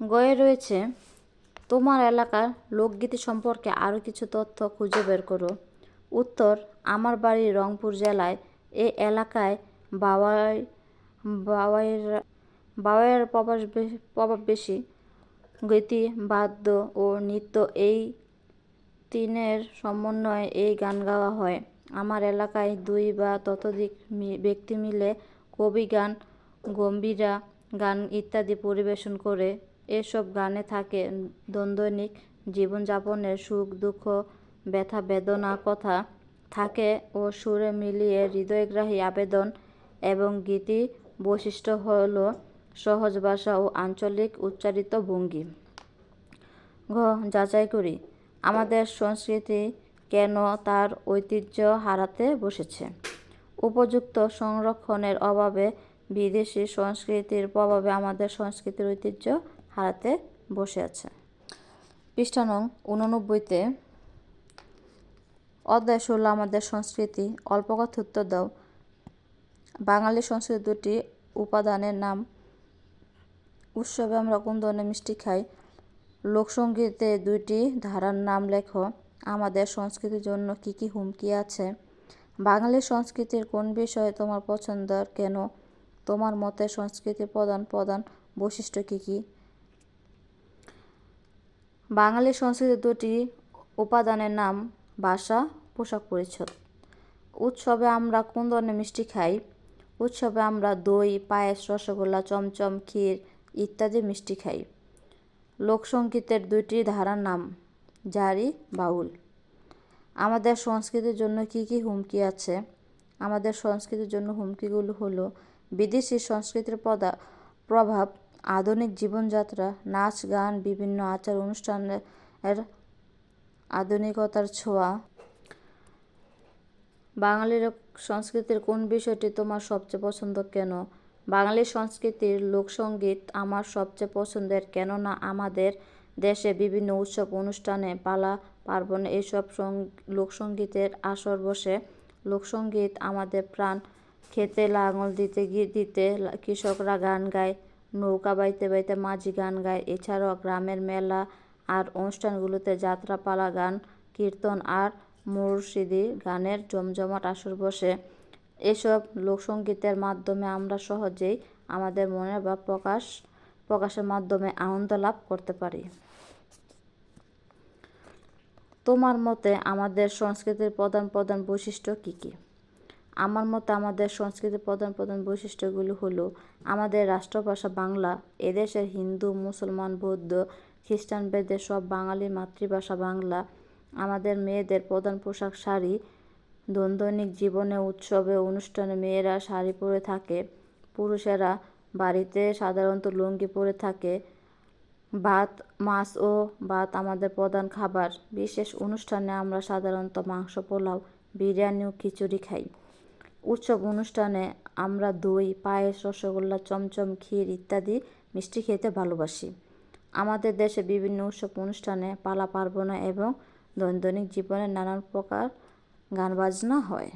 গয়ে রয়েছে, তোমার এলাকার লোকগীতি সম্পর্কে আরও কিছু তথ্য খুঁজে বের করো। উত্তর, আমার বাড়ি রংপুর জেলায় এ এলাকায় বাওয়াই, বাওয়াইয়ের বাওয়াইয়ের প্রবাস প্রভাব বেশি। গীতি, বাদ্য ও নৃত্য এই তিনের সমন্বয়ে এই গান গাওয়া হয়। আমার এলাকায় দুই বা ততোধিক ব্যক্তি মিলে কবি গান, গম্ভীরা গান ইত্যাদি পরিবেশন করে এসব গানে থাকে দৈনিক জীবনযাপনের সুখ, দুঃখ, ব্যথা বেদনা কথা থাকে ও সুরে মিলিয়ে হৃদয়গ্রাহী আবেদন এবং গীতি বৈশিষ্ট্য হল সহজ ভাষা ও আঞ্চলিক উচ্চারিত ভঙ্গি। ঘ, যাচাই করি। আমাদের সংস্কৃতি কেন তার ঐতিহ্য হারাতে বসেছে? উপযুক্ত সংরক্ষণের অভাবে বিদেশি সংস্কৃতির প্রভাবে আমাদের সংস্কৃতির ঐতিহ্য হারাতে বসে আছে। পৃষ্ঠা নং উননব্বইতে অধ্যায় ষোলো, আমাদের সংস্কৃতি অল্প উত্তর দাও। বাঙালি সংস্কৃতি দুটি উপাদানের নাম, উৎসবে আমরা কোন ধরনের মিষ্টি খাই? লোকসঙ্গীতে দুইটি ধারার নাম লেখো। আমাদের সংস্কৃতির জন্য কি কি হুমকি আছে? বাঙালি সংস্কৃতির কোন বিষয়ে তোমার পছন্দের কেন? তোমার মতে সংস্কৃতির প্রধান প্রধান বৈশিষ্ট্য কী কি? বাঙালি সংস্কৃতির দুটি উপাদানের নাম ভাষা পোশাক পরিচ্ছদ। উৎসবে আমরা কোন ধরনের মিষ্টি খাই? উৎসবে আমরা দই, পায়েস, রসগোল্লা, চমচম, ক্ষীর ইত্যাদি মিষ্টি খাই। লোকসঙ্গীতের দুইটি ধারার নাম জারি, বাউল। আমাদের সংস্কৃতির জন্য কি কি হুমকি আছে? আমাদের সংস্কৃতির জন্য হুমকিগুলো হলো বিদেশি সংস্কৃতির প্রভাব আধুনিক জীবনযাত্রা, নাচ, গান, বিভিন্ন আচার অনুষ্ঠানের আধুনিকতার ছোঁয়া। বাঙালির সংস্কৃতির কোন বিষয়টি তোমার সবচেয়ে পছন্দ কেন? বাঙালি সংস্কৃতির লোকসঙ্গীত আমার সবচেয়ে পছন্দের কেননা আমাদের দেশে বিভিন্ন উৎসব, অনুষ্ঠানে, পালা, পার্বণে এইসব লোকসঙ্গীতের আসর বসে। লোকসঙ্গীত আমাদের প্রাণ খেতে, লাঙল দিতে দিতে কৃষকরা গান গায়। নৌকা বাইতে বাইতে মাঝি গান গায়। এছাড়াও গ্রামের মেলা আর অনুষ্ঠানগুলোতে যাত্রাপালা গান, কীর্তন আর মুর্শিদি গানের জমজমাট আসর বসে। এসব লোকসঙ্গীতের মাধ্যমে আমরা সহজেই আমাদের মনের ভাব প্রকাশ, প্রকাশের মাধ্যমে আনন্দ লাভ করতে পারি। তোমার মতে আমাদের সংস্কৃতির প্রধান প্রধান বৈশিষ্ট্য কী কী? আমার মতে আমাদের সংস্কৃতির প্রধান প্রধান বৈশিষ্ট্যগুলো হলো আমাদের রাষ্ট্রভাষা বাংলা, এদেশের হিন্দু, মুসলমান, বৌদ্ধ, খ্রিস্টান বেদে সব বাঙালির মাতৃভাষা বাংলা। আমাদের মেয়েদের প্রধান পোশাক শাড়ি, দৈনন্দিন জীবনে, উৎসবে, অনুষ্ঠানে মেয়েরা শাড়ি পরে থাকে, পুরুষেরা বাড়িতে সাধারণত লুঙ্গি পরে থাকে। ভাত, মাছ ও ভাত আমাদের প্রধান খাবার। বিশেষ অনুষ্ঠানে আমরা সাধারণত মাংস পোলাও, বিরিয়ানি ও খিচুড়ি খাই। উৎসব অনুষ্ঠানে আমরা দই, পায়েস, রসগোল্লা, চমচম, ক্ষীর ইত্যাদি মিষ্টি খেতে ভালোবাসি। আমাদের দেশে বিভিন্ন উৎসব অনুষ্ঠানে পালা পার্বণ এবং দৈনন্দিন জীবনে নানান প্রকার গান বাজনা হয়।